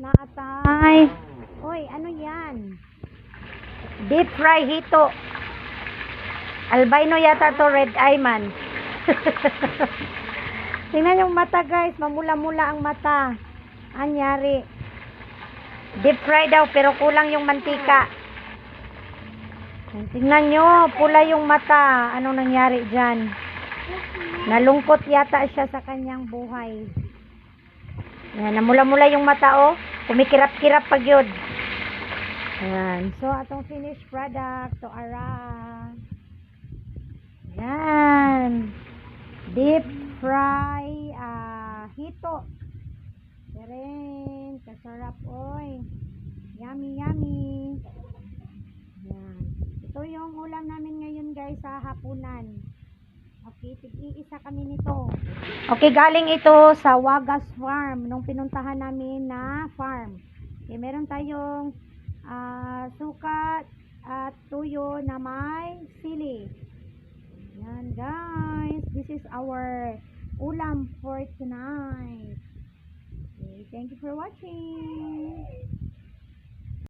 na atay. Ano yan? Deep fry hito. Albino yata to red eye man. Tingnan yung mata guys, mamula-mula ang mata. Anyari. Deep fry daw pero kulang yung mantika. Tingnan nyo, pula yung mata. Anong nangyari dyan? Nalungkot yata siya sa kanyang buhay. Yan, namula-mula yung mata, oh. Kumikirap-kirap pag yun. Yan. So, atong finished product to Ara. Yan. Deep fry ah, hito. Keren, kasarap, oy. Yummy, yummy. Yan. Ito yung ulam namin ngayon, guys, sa hapunan. Okay, tig-iisa kami nito. Okay, galing ito sa Wagas Farm, nung pinuntahan namin na farm. Okay, meron tayong ah, sukat at tuyo na may sili. Yan, guys. This is our ulam for tonight. Okay, thank you for watching.